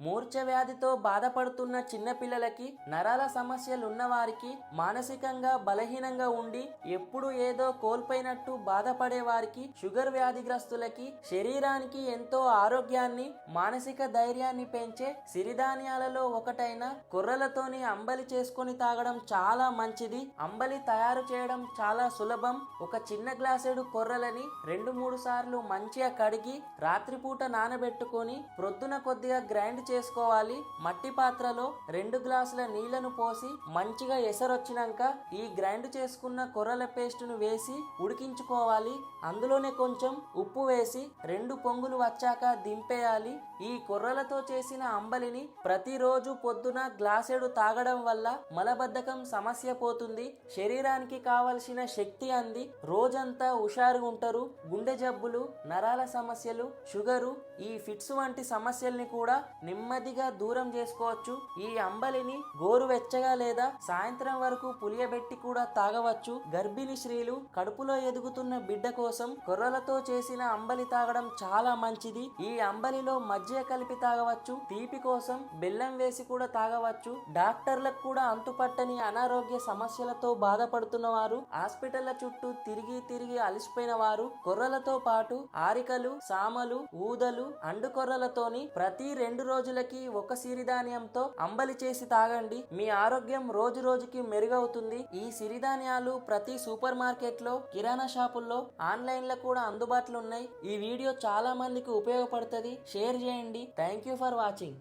మూర్ఛ వ్యాధితో బాధపడుతున్న చిన్నపిల్లలకి నరాల సమస్యలు ఉన్నవారికి మానసికంగా బలహీనంగా ఉండి ఎప్పుడు ఏదో కోల్పోయినట్టు బాధపడే వారికి షుగర్ వ్యాధిగ్రస్తులకి శరీరానికి ఎంతో ఆరోగ్యాన్ని మానసిక ధైర్యాన్ని పెంచే సిరిధాన్యాలలో ఒకటైన కుర్రలతోని అంబలి చేసుకొని తాగడం చాలా మంచిది. అంబలి తయారు చేయడం చాలా సులభం. ఒక చిన్న గ్లాసెడు కొర్రలని రెండు మూడు సార్లు మంచిగా కడిగి రాత్రిపూట నానబెట్టుకొని ప్రొద్దున కొద్దిగా గ్రైండ్ చేసుకోవాలి. మట్టి పాత్రలో రెండు గ్లాసుల నీళ్ళను పోసి మంచిగా ఎసరొచ్చినాక ఈ గ్రైండ్ చేసుకున్న కొర్రల పేస్టును వేసి ఉడికించుకోవాలి. అందులోనే కొంచెం ఉప్పు వేసి రెండు పొంగులు వచ్చాక దింపేయాలి. ఈ కొర్రలతో చేసిన అంబలిని ప్రతిరోజు పొద్దున గ్లాసెడు తాగడం వల్ల మలబద్ధకం సమస్య పోతుంది. శరీరానికి కావలసిన శక్తి అంది. రోజంతా హుషారుగా ఉంటారు. గుండె జబ్బులు నరాల సమస్యలు షుగరు ఈ ఫిట్స్ వంటి సమస్యల్ని కూడా నెమ్మదిగా దూరం చేసుకోవచ్చు. ఈ అంబలిని గోరువెచ్చగా లేదా సాయంత్రం వరకు పులియబెట్టి కూడా తాగవచ్చు. గర్భిణీ స్త్రీలు కడుపులో ఎదుగుతున్న బిడ్డ కోసం కొర్రలతో చేసిన అంబలి తాగడం చాలా మంచిది. ఈ అంబలిలో మజ్జిగ కలిపి తాగవచ్చు. తీపి కోసం బెల్లం వేసి కూడా తాగవచ్చు. డాక్టర్లకు కూడా అంతుపట్టని అనారోగ్య సమస్యలతో బాధపడుతున్న వారు హాస్పిటల్ల చుట్టూ తిరిగి తిరిగి అలసిపోయిన వారు కొర్రలతో పాటు ఆరికలు సామలు ఊదలు అండు కొర్రలతోని ప్రతి రెండు రోజులకి ఒక సిరిధాన్యంతో అంబలి చేసి తాగండి. మీ ఆరోగ్యం రోజు రోజుకి మెరుగవుతుంది. ఈ సిరిధాన్యాలు ప్రతి సూపర్ మార్కెట్లో కిరాణా షాపుల్లో ఆన్లైన్లో కూడా అందుబాటులో ఉన్నాయి. ఈ వీడియో చాలా మందికి ఉపయోగపడుతుంది. షేర్ చేయండి. Thank you for watching.